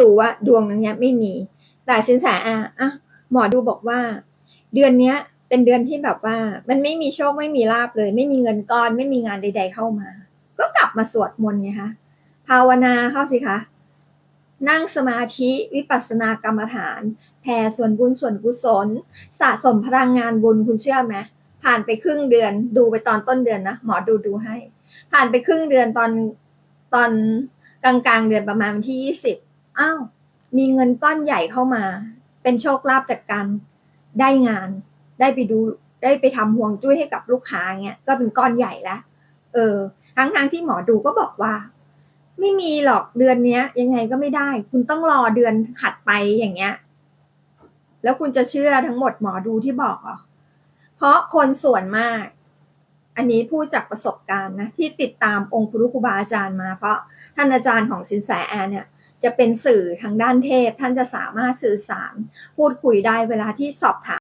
รู้ว่าดวงเนี้ยไม่มี แต่สินแสอะอะหมอดูบอกว่า เดือนเนี้ย เป็นเดือนที่แบบว่า มันไม่มีโชคไม่มีลาบเลย ไม่มีเงินก้อนไม่มีงานใด ๆ เข้ามา ก็กลับมาสวดมนต์ไงคะภาวนาเข้าสิคะนั่งสมาธิวิปัสสนากรรมฐานแผ่ส่วนบุญส่วนกุศล สะสมพลังงานบุญคุณเชื่อไหมผ่านไปครึ่งเดือน ดูไปตอนต้นเดือนนะหมอดูดูให้ ผ่านไปครึ่งเดือนตอนตอนกลางกลางๆเดือนประมาณวันที่ยี่สิบ อ้าวมีเงินก้อนใหญ่เข้ามา เป็นโชคลาภจากการได้งาน ได้ไปดูได้ไปทำห่วงจุ้ยให้กับลูกค้าเงี้ยก็เป็นก้อนใหญ่แล้วเออทั้งทางที่หมอดูก็บอกว่า ไม่มีหรอกเดือนเนี้ย ยังไงก็ไม่ได้ คุณต้องรอเดือนถัดไปอย่างเงี้ย แล้วคุณจะเชื่อทั้งหมดหมอดูที่บอกเหรอเพราะคนส่วนมาก อันนี้พูดจากประสบการณ์นะที่ติดตามองค์ครูครูบาอาจารย์มา เพราะท่านอาจารย์ของสินแสแอนเนี่ย จะเป็นสื่อทางด้านเทพ ท่านจะสามารถสื่อสารพูดคุยได้เวลาที่สอบถาม